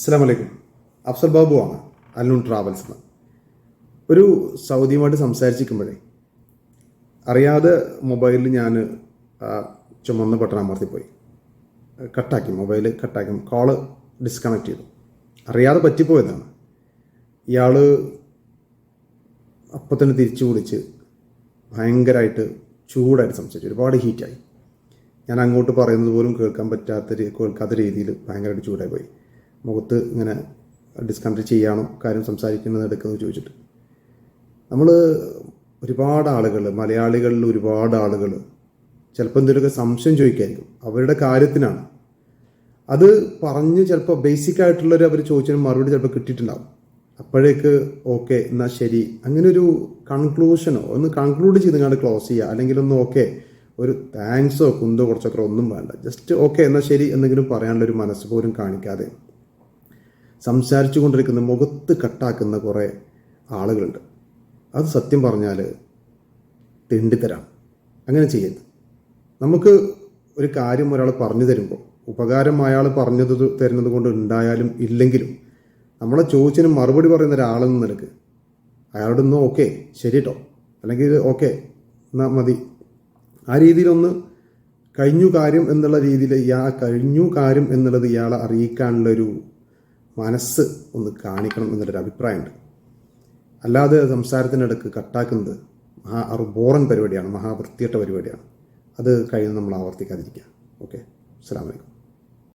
അസ്സാം വലൈക്കും അഫ്സൽ ബാബു ആണ് അല്ലൂൺ ട്രാവൽസ് എന്ന് ഒരു സൗദിയുമായിട്ട് സംസാരിച്ചിരിക്കുമ്പോഴേ അറിയാതെ മൊബൈലിൽ ഞാൻ ചുമന്ന ബട്ടൺ അമർത്തിപ്പോയി കട്ടാക്കി മൊബൈൽ കട്ടാക്കി കോൾ ഡിസ്കണക്ട് ചെയ്തു. അറിയാതെ പറ്റിപ്പോയതാണ്. ഇയാൾ അപ്പം തന്നെ തിരിച്ചു വിളിച്ച് ഭയങ്കരമായിട്ട് ചൂടായിട്ട് സംസാരിച്ചു. ഒരുപാട് ഹീറ്റായി ഞാൻ അങ്ങോട്ട് പറയുന്നത് പോലും കേൾക്കാൻ പറ്റാത്ത കേൾക്കാത്ത രീതിയിൽ ഭയങ്കരമായിട്ട് ചൂടായി പോയി. മുഖത്ത് ഇങ്ങനെ ഡിസ്കണക്ട് ചെയ്യാണോ കാര്യം സംസാരിക്കുന്നത് എടുക്കുന്നത് ചോദിച്ചിട്ട്. നമ്മൾ ഒരുപാട് ആളുകൾ മലയാളികളിൽ ഒരുപാട് ആളുകൾ ചിലപ്പോൾ എന്തെങ്കിലുമൊക്കെ സംശയം ചോദിക്കായിരിക്കും. അവരുടെ കാര്യത്തിനാണ്. അത് പറഞ്ഞ് ചിലപ്പോൾ ബേസിക് ആയിട്ടുള്ളൊരു അവർ ചോദിച്ചതിന് മറുപടി ചിലപ്പോൾ കിട്ടിയിട്ടുണ്ടാവും. അപ്പോഴേക്ക് ഓക്കെ എന്നാൽ ശരി. അങ്ങനെ ഒരു കൺക്ലൂഷനോ ഒന്ന് കൺക്ലൂഡ് ചെയ്ത് ക്ലോസ് ചെയ്യുക അല്ലെങ്കിൽ ഒന്ന് ഓക്കെ ഒരു താങ്ക്സോ കുന്തോ കുറച്ചൊക്കെ ഒന്നും വേണ്ട. ജസ്റ്റ് ഓക്കെ എന്നാൽ ശരി എന്തെങ്കിലും പറയാനുള്ള ഒരു മനസ്സ് പോലും കാണിക്കാതെ. സംസാരിച്ചു കൊണ്ടിരിക്കുന്ന മുഖത്ത് കട്ടാക്കുന്ന കുറേ ആളുകളുണ്ട്. അത് സത്യം പറഞ്ഞാൽ തിണ്ടിത്തരാം അങ്ങനെ ചെയ്യരുത്. നമുക്ക് ഒരു കാര്യം ഒരാൾ പറഞ്ഞു തരുമ്പോൾ ഉപകാരം അയാൾ പറഞ്ഞു തരുന്നത് കൊണ്ട് ഉണ്ടായാലും ഇല്ലെങ്കിലും നമ്മളെ ചോദിച്ചതിന് മറുപടി പറയുന്ന ഒരാളെന്ന നിനക്ക് അയാളോട് ഒന്ന് ഓക്കെ ശരി കേട്ടോ അല്ലെങ്കിൽ ഓക്കെ എന്നാൽ മതി. ആ രീതിയിലൊന്ന് കഴിഞ്ഞു കാര്യം എന്നുള്ള രീതിയിൽ ഇയാൾ കഴിഞ്ഞു കാര്യം എന്നുള്ളത് ഇയാളെ അറിയിക്കാനുള്ളൊരു മനസ്സ് ഒന്ന് കാണിക്കണം എന്നുള്ളൊരു അഭിപ്രായമുണ്ട്. അല്ലാതെ സംസാരത്തിനിടക്ക് കട്ടാക്കുന്നത് മഹാ ബോറൻ പരിപാടിയാണ് മഹാവൃത്തിയട്ട പരിപാടിയാണ്. അത് കഴിയുന്ന നമ്മൾ ആവർത്തിക്കാതിരിക്കുക ഓക്കെ അസ്സാം വലൈക്കും